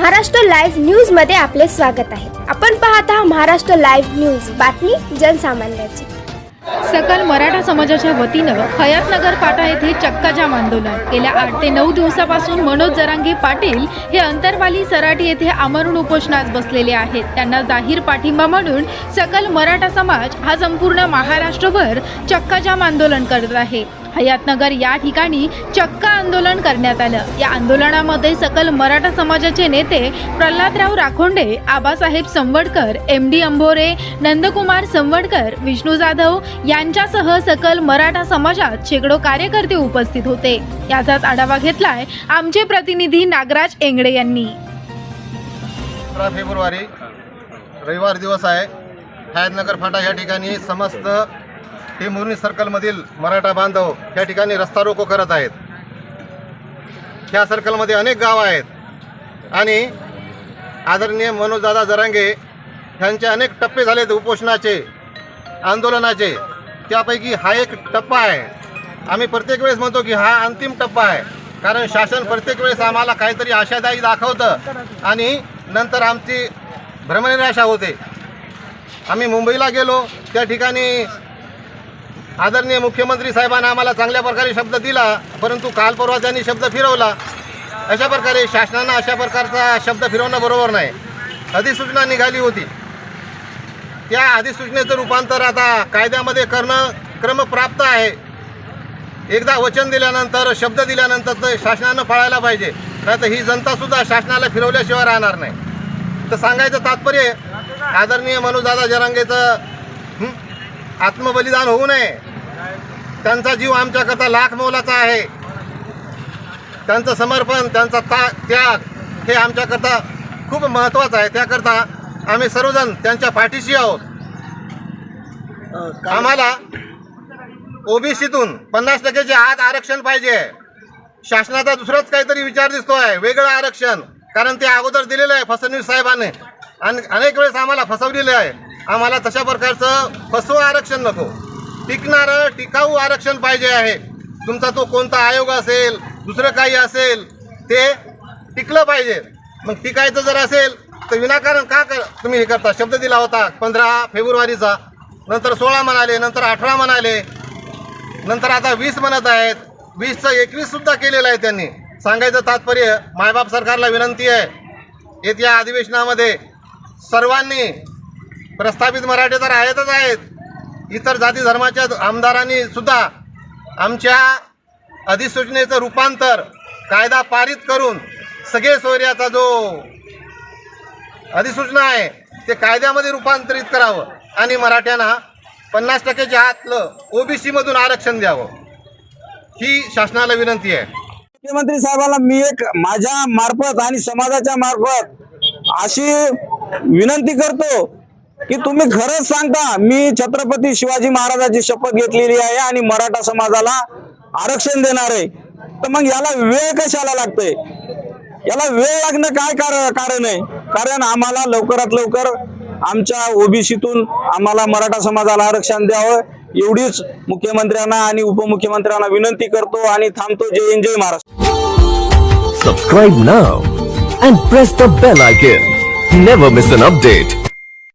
Maharashtra live न्यूजमध्ये आपले स्वागत आहे. आपण पाहत आहात महाराष्ट्र लाईव्ह न्यूज. बातमी जनसामान्याची. सकल मराठा समाजाच्या वतीनं हयातनगर फाटा येथे चक्काजाम आंदोलन. गेल्या आठ ते नऊ दिवसापासून मनोज जरांगे पाटील हे अंतरवाली सराटी येथे आमरण उपोषणास बसलेले आहेत. त्यांना जाहीर पाठिंबा म्हणून सकल मराठा समाज हा संपूर्ण महाराष्ट्रभर चक्काजाम आंदोलन करत आहे. हयातनगर या ठिकाणी चक्का आंदोलन करण्यात आलं. या आंदोलनामध्ये सकल मराठा समाजाचे नेते प्रल्हादराव राखोंडे आबासाहेब संवडकर एम डी अंभोरे नंदकुमार संवडकर विष्णू जाधव यांच्यासह सकल मराठा समाजात शेकडो कार्यकर्ते उपस्थित होते. याचाच आढावा घेतलाय आमचे प्रतिनिधी नागराज एंगडे यांनी. फेब्रुवारी रविवार दिवस आहे. हयातनगर फाटा या ठिकाणी समस्त हे टेंभुर्णी सर्कलमधील मराठा बांधव या ठिकाणी रस्ता रोको करत आहेत. ह्या सर्कलमध्ये अनेक गावं आहेत. आणि आदरणीय मनोजदादा जरांगे ह्यांचे अनेक टप्पे झालेत उपोषणाचे आंदोलनाचे. त्यापैकी हा एक टप्पा आहे. आम्ही प्रत्येक वेळेस म्हणतो की हा अंतिम टप्पा आहे. कारण शासन प्रत्येक वेळेस आम्हाला काहीतरी आशादायी दाखवतं आणि नंतर आमची भ्रमनिराशा होते. आम्ही मुंबईला गेलो. त्या ठिकाणी आदरणीय मुख्यमंत्री साहेबांना आम्हाला चांगल्या प्रकारे शब्द दिला परंतु काल परवा त्यांनी शब्द फिरवला. अशा प्रकारे शासनानं अशा प्रकारचा शब्द फिरवणं बरोबर नाही. अधिसूचना निघाली होती. त्या अधिसूचनेचं रूपांतर आता कायद्यामध्ये करणं क्रमप्राप्त आहे. एकदा वचन दिल्यानंतर शब्द दिल्यानंतर तर शासनानं पाळायला पाहिजे. नाही तर ही जनतासुद्धा शासनाला फिरवल्याशिवाय राहणार नाही. तर सांगायचं तात्पर्य आदरणीय मनोजदादा जरांगेचं आत्मबलिदान होऊ नये. त्यांचा जीव आमच्याकरता लाख मोलाचा आहे. त्यांचं समर्पण त्यांचा ता त्याग हे आमच्याकरता खूप महत्त्वाचं आहे. त्याकरता आम्ही सर्वजण त्यांच्या पाठीशी आहोत. आम्हाला ओबीसीतून पन्नास टक्क्याचे आत आरक्षण पाहिजे. शासनाचा दुसराच काहीतरी विचार दिसतो आहे वेगळं आरक्षण. कारण ते अगोदर दिलेलं आहे फडणवीस साहेबाने. आणि अनेक वेळेस आम्हाला फसवलेलं आहे. आम्हाला तशा प्रकारचं फसवं आरक्षण नको. टिकणारं टिकाऊ आरक्षण पाहिजे आहे. तुमचा तो कोणता आयोग असेल दुसरं काही असेल ते टिकलं पाहिजे. मग टिकायचं जर असेल तर विनाकारण का कर तुम्ही हे करता? शब्द दिला होता पंधरा फेब्रुवारीचा. नंतर सोळा म्हणाले नंतर अठरा म्हणाले. नंतर आता वीस म्हणत आहेत. वीसचं एकवीससुद्धा केलेलं आहे त्यांनी. सांगायचं तात्पर्य मायबाप सरकारला विनंती आहे. येत्या अधिवेशनामध्ये सर्वांनी प्रस्थापित मराठे तर आहेतच आहेत. इतर जाती धर्माच्या आमदारांनी सुद्धा आमच्या अधिसूचनेचं रूपांतर कायदा पारित करून सगळे सोयऱ्याचा जो अधिसूचना आहे ते कायद्यामध्ये रूपांतरित करावं आणि मराठ्यांना पन्नास टक्क्याच्या आतलं ओबीसीमधून आरक्षण द्यावं. ही शासनाला विनंती आहे. मुख्यमंत्री साहेबांना मी एक माझ्या मार्फत आणि समाजाच्या मार्फत अशी विनंती करतो की तुम्ही खरंच सांगता मी छत्रपती शिवाजी महाराजाची शपथ घेतलेली आहे आणि मराठा समाजाला आरक्षण देणार आहे. तर मग याला वेळ कशाला लागतोय? याला वेळ लागणं काय कारण आहे? कारण आम्हाला लवकरात लवकर आमच्या ओबीसीतून आम्हाला मराठा समाजाला आरक्षण द्यावं एवढीच मुख्यमंत्र्यांना आणि उपमुख्यमंत्र्यांना विनंती करतो आणि थांबतो. Jai Hind Jai Maharashtra. Subscribe now and press the bell icon. Never miss an update